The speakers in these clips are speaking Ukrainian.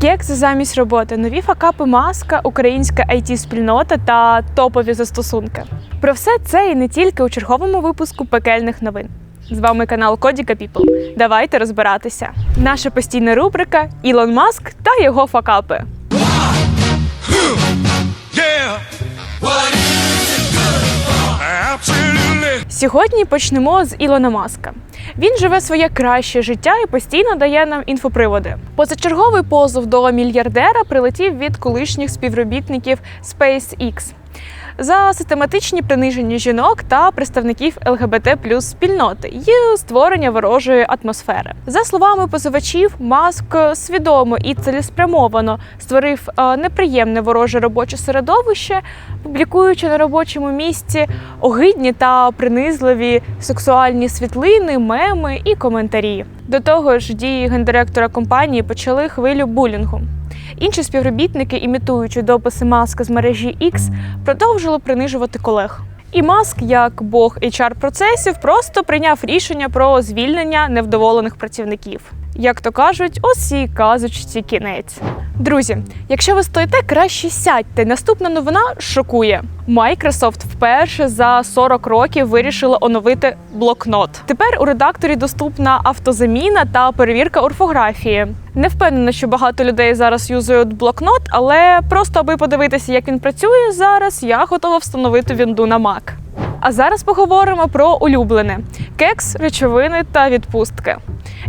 Кекс замість роботи, нові факапи маска, українська it спільнота та топові застосунки. Про все це і не тільки у черговому випуску пекельних новин. З вами канал Кодіка Піпл. Давайте розбиратися. Наша постійна рубрика Ілон Маск та його факапи. Сьогодні почнемо з Ілона Маска. Він живе своє краще життя і постійно дає нам інфоприводи. Позачерговий позов до мільярдера прилетів від колишніх співробітників SpaceX за систематичні приниження жінок та представників ЛГБТ плюс спільноти і створення ворожої атмосфери. За словами позивачів, Маск свідомо і цілеспрямовано створив е, неприємне вороже робоче середовище, публікуючи на робочому місці огидні та принизливі сексуальні світлини, меми і коментарі. До того ж, дії гендиректора компанії почали хвилю булінгу. Інші співробітники, імітуючи дописи Маска з мережі X, продовжили принижувати колег. І Маск, як бог hr процесів, просто прийняв рішення про звільнення невдоволених працівників. Як то кажуть, ось і казочці кінець. Друзі, якщо ви стоїте, краще сядьте. Наступна новина шокує. Microsoft вперше за 40 років вирішила оновити блокнот. Тепер у редакторі доступна автозаміна та перевірка орфографії. Не впевнена, що багато людей зараз юзають блокнот, але просто аби подивитися, як він працює зараз, я готова встановити вінду на Mac. А зараз поговоримо про улюблене: кекс, речовини та відпустки.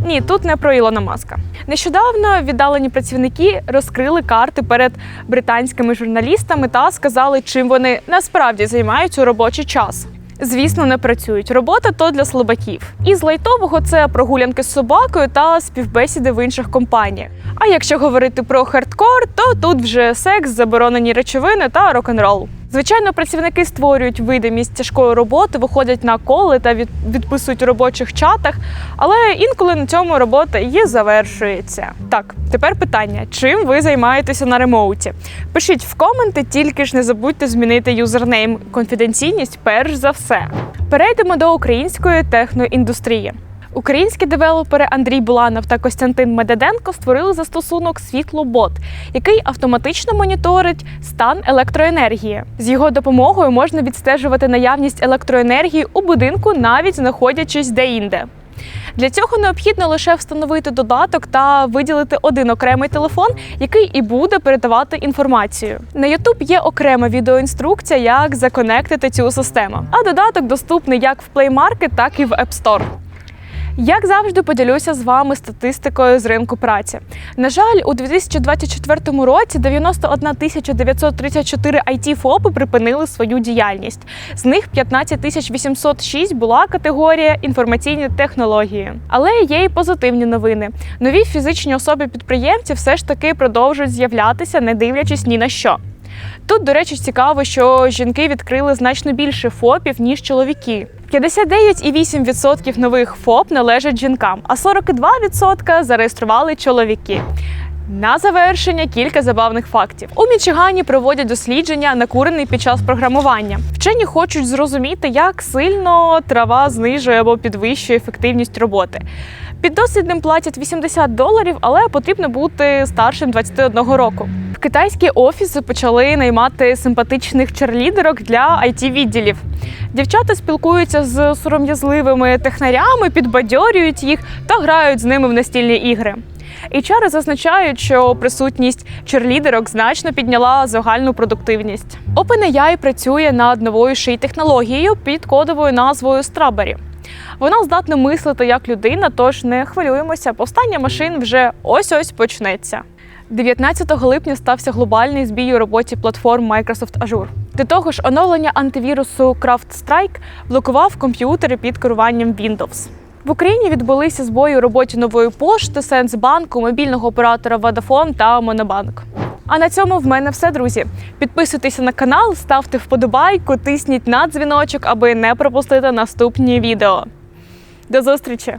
Ні, тут не про Ілона Маска. Нещодавно віддалені працівники розкрили карти перед британськими журналістами та сказали, чим вони насправді займаються у робочий час. Звісно, не працюють. Робота то для слабаків. Із лайтового це прогулянки з собакою та співбесіди в інших компаніях. А якщо говорити про хардкор, то тут вже секс, заборонені речовини та рок-н-рол. Звичайно, працівники створюють видимість тяжкої роботи, виходять на коли та від- відписують у робочих чатах, але інколи на цьому робота і завершується. Так, тепер питання: чим ви займаєтеся на ремоуті? Пишіть в коменти, тільки ж не забудьте змінити юзернейм конфіденційність перш за все. Перейдемо до української техноіндустрії. Українські девелопери Андрій Буланов та Костянтин Медеденко створили застосунок Світлобот, який автоматично моніторить стан електроенергії. З його допомогою можна відстежувати наявність електроенергії у будинку, навіть знаходячись де-інде. Для цього необхідно лише встановити додаток та виділити один окремий телефон, який і буде передавати інформацію. На YouTube є окрема відеоінструкція, як законектити цю систему. А додаток доступний як в Play Market, так і в App Store. Як завжди, поділюся з вами статистикою з ринку праці. На жаль, у 2024 році 91 тисяча 934 it ФОПи припинили свою діяльність. З них 15 тисяч 806 була категорія інформаційні технології. Але є й позитивні новини. Нові фізичні особи-підприємці все ж таки продовжують з'являтися, не дивлячись ні на що. Тут, до речі, цікаво, що жінки відкрили значно більше ФОПів, ніж чоловіки. 59,8% нових ФОП належать жінкам, а 42% зареєстрували чоловіки. На завершення кілька забавних фактів. У Мічигані проводять дослідження, накурений під час програмування. Вчені хочуть зрозуміти, як сильно трава знижує або підвищує ефективність роботи. Піддослідним платять 80 доларів, але потрібно бути старшим 21 року. Китайські офіси почали наймати симпатичних черлідерок для it відділів Дівчата спілкуються з сором'язливими технарями, підбадьорюють їх та грають з ними в настільні ігри. HR зазначають, що присутність черлідерок значно підняла загальну продуктивність. OpenAI працює над новою ший технологією під кодовою назвою Strawberry. Вона здатна мислити як людина, тож не хвилюємося, повстання машин вже ось-ось почнеться. 19 липня стався глобальний збій у роботі платформ Microsoft Azure. До того ж, оновлення антивірусу CraftStrike блокував комп'ютери під керуванням Windows. В Україні відбулися збої у роботі нової пошти, Сенсбанку, мобільного оператора Vodafone та Монобанк. А на цьому в мене все, друзі. Підписуйтеся на канал, ставте вподобайку, тисніть на дзвіночок, аби не пропустити наступні відео. До зустрічі!